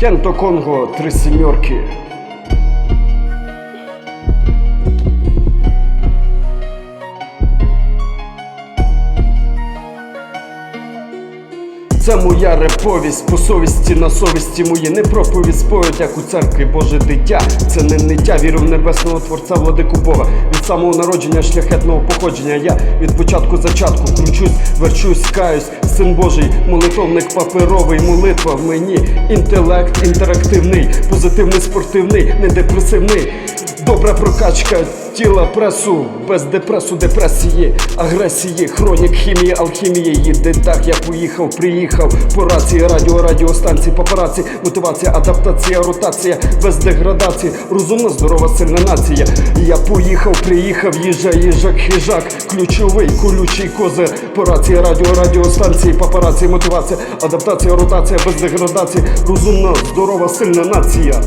Кенто Конго, три сімерки. Це моя реповість, по совісті на совісті мої не проповідь сповідь, як у церкві Боже дитя. Це не ниття, віру в небесного Творця, владику Бога. Від самого народження шляхетного походження. Я від початку зачатку кручусь, верчусь, каюсь, син Божий, молитовник паперовий, молитва в мені. Інтелект інтерактивний, позитивний, спортивний, не депресивний. Добра прокачка тіла пресу, без депресу, депресії, агресії, хронік, хімії, алхімії. Їде так, я поїхав, приїхав. По рації, радіо, радіостанції, папараці, мотивація, адаптація, ротація, без деградації, розумна, здорова, сильна нація. Я поїхав, приїхав, їжа, їжак, хижак, ключовий, колючий козир. По рації, радіо, радіостанції, папараці, мотивація, адаптація, ротація, без деградації, розумна, здорова, сильна нація.